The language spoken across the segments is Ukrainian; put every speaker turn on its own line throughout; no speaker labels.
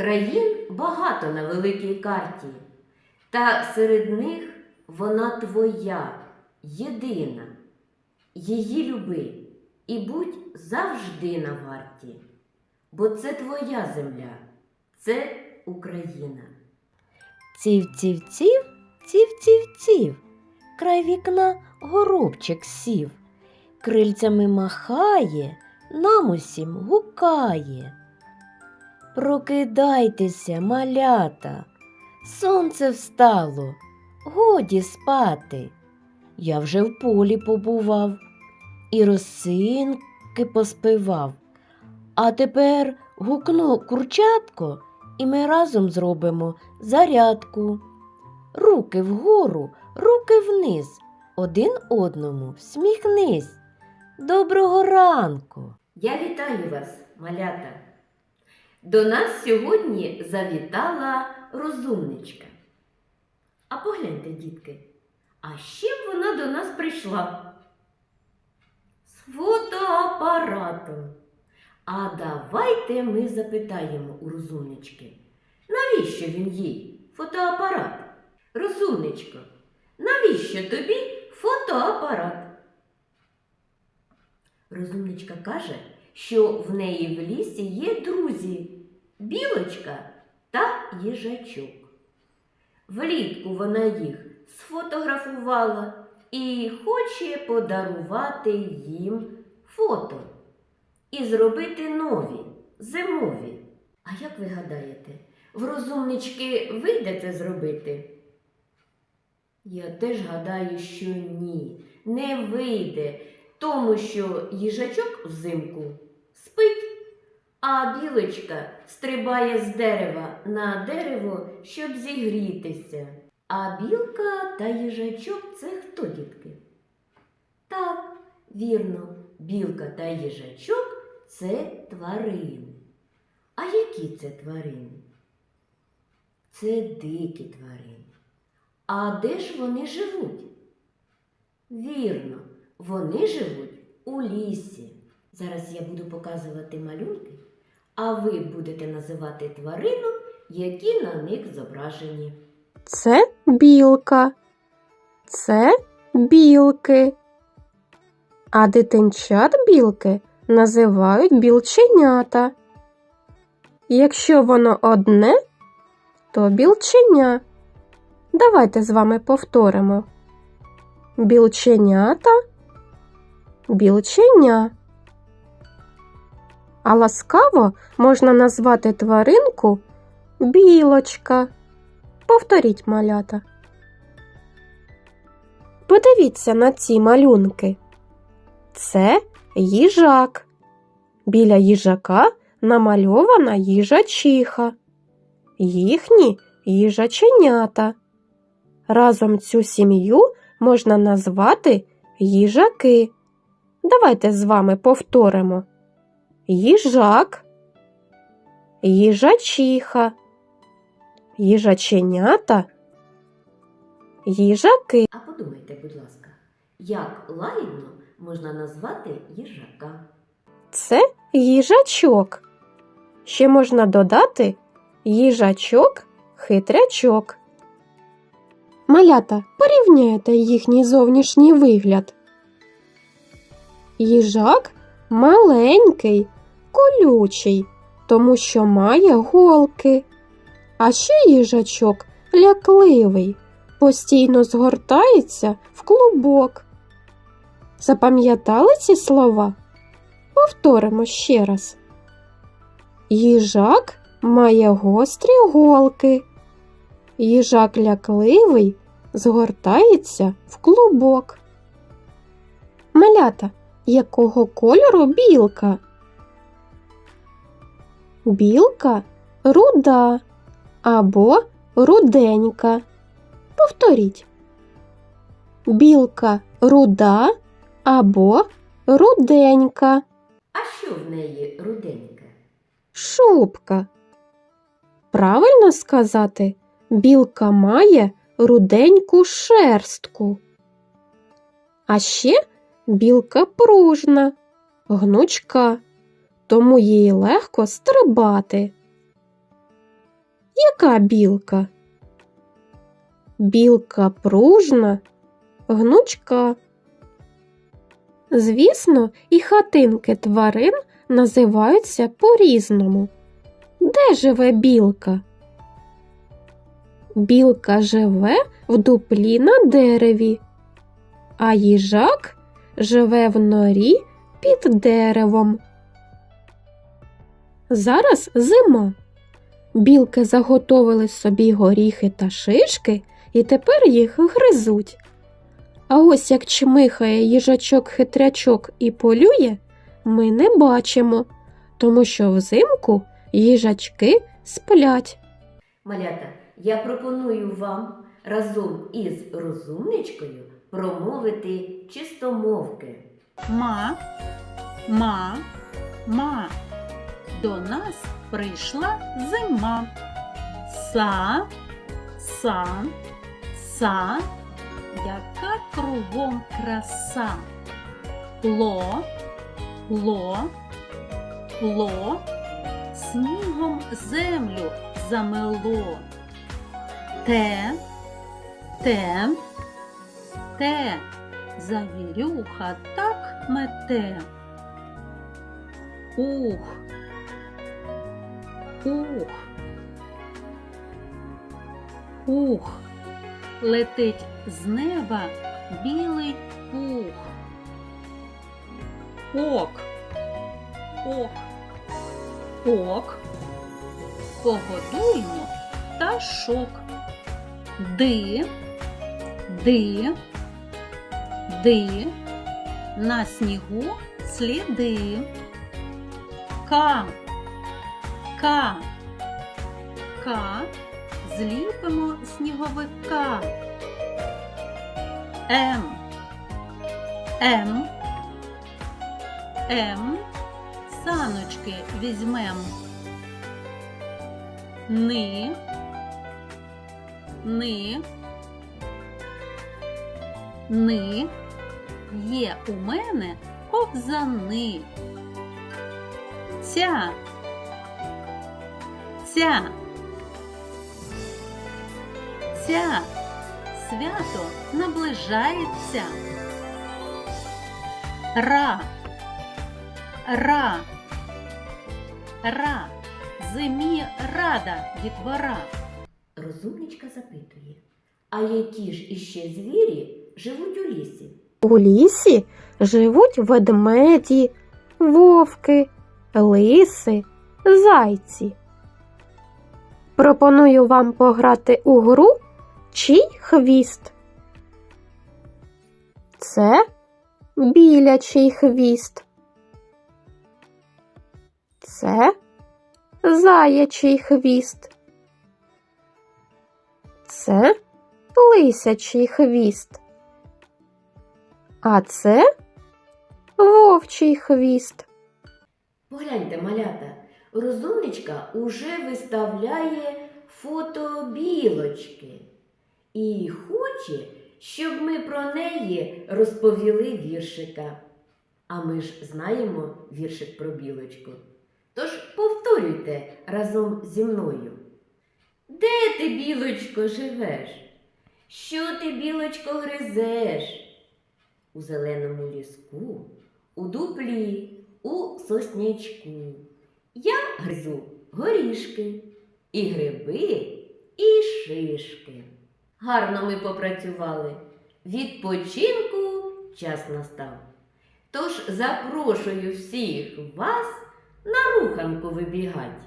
Країн багато на великій карті, та серед них вона твоя, єдина. Її люби і будь завжди на варті, бо це твоя земля, це Україна.
Ців-ців-ців, ців-ців-ців. Край вікна горобчик сів, крильцями махає, нам усім гукає. Прокидайтеся, малята, сонце встало, годі спати. Я вже в полі побував і росинки поспивав. А тепер гукну курчатко, і ми разом зробимо зарядку. Руки вгору, руки вниз, один одному всміхнись. Доброго ранку!
Я вітаю вас, малята. До нас сьогодні завітала розумничка. А погляньте, дітки, а чим вона до нас прийшла? З фотоапаратом. А давайте ми запитаємо у розумнички, навіщо він їй фотоапарат? Розумничко, навіщо тобі фотоапарат? Розумничка каже, що в неї в лісі є друзі білочка та їжачок. Влітку вона їх сфотографувала і хоче подарувати їм фото і зробити нові, зимові. А як ви гадаєте, в розумнички вийде це зробити? Я теж гадаю, що ні, не вийде, тому що їжачок взимку спить, а білочка стрибає з дерева на дерево, щоб зігрітися. А білка та їжачок це хто, дітки? Так, вірно, білка та їжачок це тварини. А які це тварини? Це дикі тварини. А де ж вони живуть? Вірно, вони живуть у лісі. Зараз я буду показувати малюнки, а ви будете називати тварину, які на них зображені.
Це білка. Це білки. А дитинчат білки називають білченята. Якщо воно одне, то білченя. Давайте з вами повторимо. Білченята, білченя. А ласкаво можна назвати тваринку білочка. Повторіть малята. Подивіться на ці малюнки. Це їжак. Біля їжака намальована їжачиха. Їхні їжаченята. Разом цю сім'ю можна назвати їжаки. Давайте з вами повторимо. Їжак, їжачиха, їжаченята, їжаки.
А подумайте, будь ласка, як лагідно можна назвати їжака?
Це їжачок. Ще можна додати їжачок, хитрячок. Малята, порівняйте їхній зовнішній вигляд. Їжак маленький, колючий, тому що має голки. А ще їжачок лякливий, постійно згортається в клубок. Запам'ятали ці слова? Повторимо ще раз. Їжак має гострі голки. Їжак лякливий згортається в клубок. Малята, якого кольору білка? Білка руда або руденька. Повторіть. Білка руда або руденька.
А що в неї руденьке?
Шубка. Правильно сказати, білка має руденьку шерстку. А ще білка пружна, гнучка, тому їй легко стрибати. Яка білка? Білка пружна, гнучка. Звісно, і хатинки тварин називаються по-різному. Де живе білка? Білка живе в дуплі на дереві, а їжак живе в норі під деревом. Зараз зима. Білки заготовили собі горіхи та шишки і тепер їх гризуть. А ось як чмихає їжачок-хитрячок і полює, ми не бачимо, тому що взимку їжачки сплять.
Малята, я пропоную вам разом із розумничкою промовити чистомовки.
Ма, ма, ма. До нас прийшла зима. Са, са, са, яка кругом краса. Ло, ло, ло, снігом землю замело. Те, те, те, завірюха так мете. Ух, ух, ух, летить з неба білий пух. Ок, ок, ок, погодуймо пташок. Ди, ди, ди, на снігу сліди. Ка, ка, ка, зліпимо сніговика. М, М, М, саночки візьмем. Ни, ни, ни, є у мене ковзани. Ця, ця, ця, свято наближається. Ра, ра, ра, зимі рада дітвора.
Розумничка запитує, а які ж іще звірі живуть у лісі?
У лісі живуть ведмеді, вовки, лиси, зайці. Пропоную вам пограти у гру Чий хвіст. Це білячий хвіст. Це заячий хвіст. Це лисячий хвіст. А це вовчий хвіст.
Погляньте, малята, розумничка уже виставляє фото білочки і хоче, щоб ми про неї розповіли віршика. А ми ж знаємо віршик про білочку. Тож повторюйте разом зі мною. Де ти, білочко, живеш? Що ти, білочко, гризеш? У зеленому ліску, у дуплі, у соснячку. Я гризу горішки, і гриби, і шишки. Гарно ми попрацювали. Відпочинку час настав. Тож запрошую всіх вас на руханку вибігать.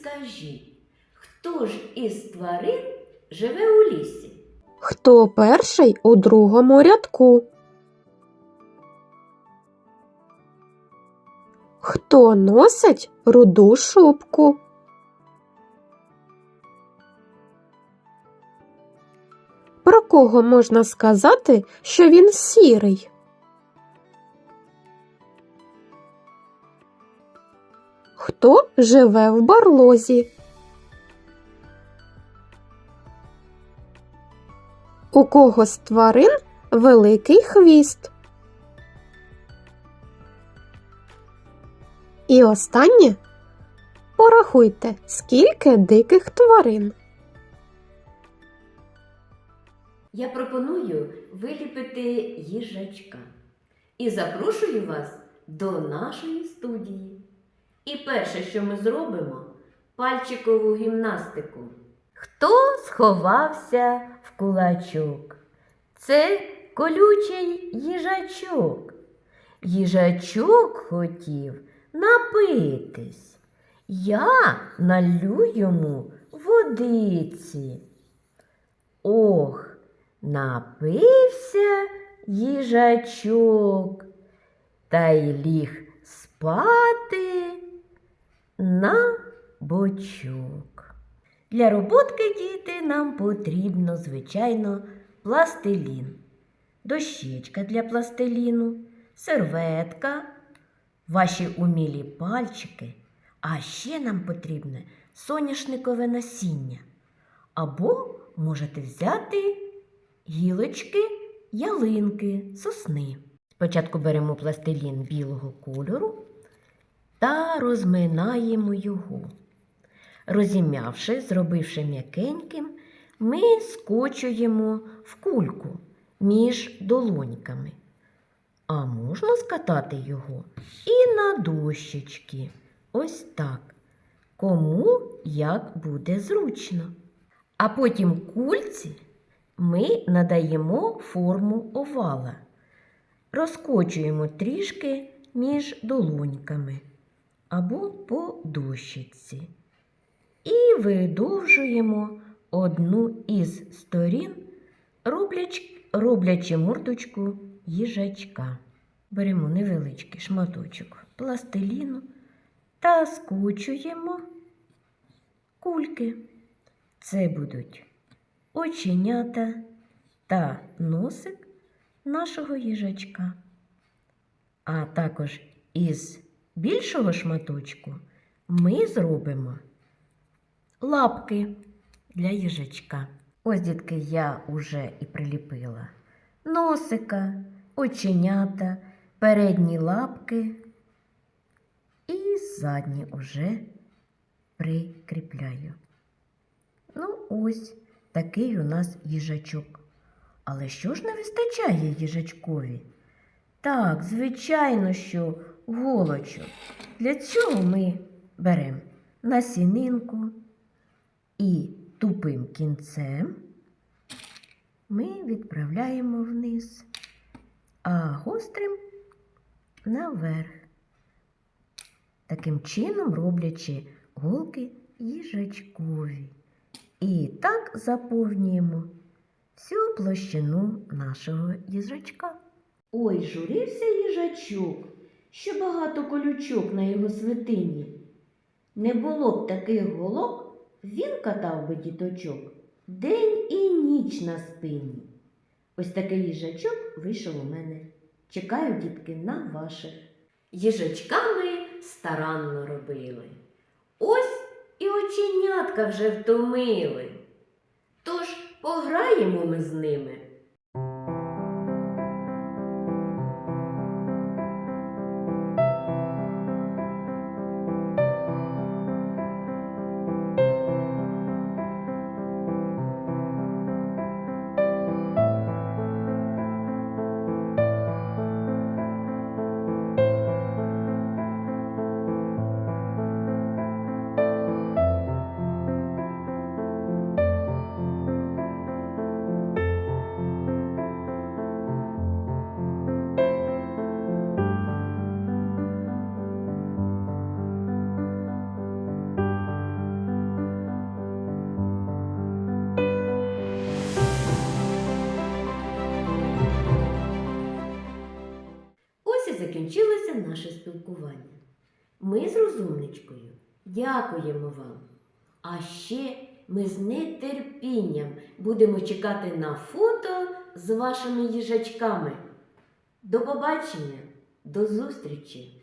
Скажіть, хто ж із тварин живе у лісі?
Хто перший у другому рядку? Хто носить руду шубку? Про кого можна сказати, що він сірий? Хто живе в барлозі? У кого з тварин великий хвіст? І останнє порахуйте, скільки диких тварин.
Я пропоную виліпити їжачка і запрошую вас до нашої студії. І перше, що ми зробимо, пальчикову гімнастику. Хто сховався в кулачок? Це колючий їжачок. Їжачок хотів напитись. Я налю йому водиці. Ох, напився їжачок, та й ліг спати на бочок. Для роботки, діти, нам потрібно, звичайно, пластилін, дощечка для пластиліну, серветка, ваші умілі пальчики, а ще нам потрібне соняшникове насіння. Або можете взяти гілочки, ялинки, сосни. Спочатку беремо пластилін білого кольору та розминаємо його. Розім'явши, зробивши м'якеньким, ми скочуємо в кульку між долоньками. А можна скатати його і на дощечки. Ось так. Кому як буде зручно. А потім кульці ми надаємо форму овала, розкочуємо трішки між долоньками або по дощиці. І видовжуємо одну із сторін, роблячи, мордочку їжачка. Беремо невеличкий шматочок пластиліну та скочуємо кульки. Це будуть оченята та носик нашого їжачка. А також із більшого шматочку ми зробимо лапки для їжачка. Ось, дітки, я уже і приліпила носика, оченята, передні лапки і задні уже прикріпляю. Ну, ось такий у нас їжачок. Але що ж не вистачає їжачкові? Так, звичайно, що голочок. Для цього ми беремо насінинку і тупим кінцем ми відправляємо вниз, а гострим наверх. Таким чином роблячи голки їжачкові. І так заповнюємо всю площину нашого їжачка. Ой, журився їжачок, що багато колючок на його свитині. Не було б таких голок, він катав би діточок день і ніч на спині. Ось такий їжачок вийшов у мене. Чекаю, дітки, на ваших. Їжачками старанно робили. Ось і оченятка вже втомили. Тож пограємо ми з ними. Спілкування. Ми з розумничкою дякуємо вам. А ще ми з нетерпінням будемо чекати на фото з вашими їжачками. До побачення, до зустрічі!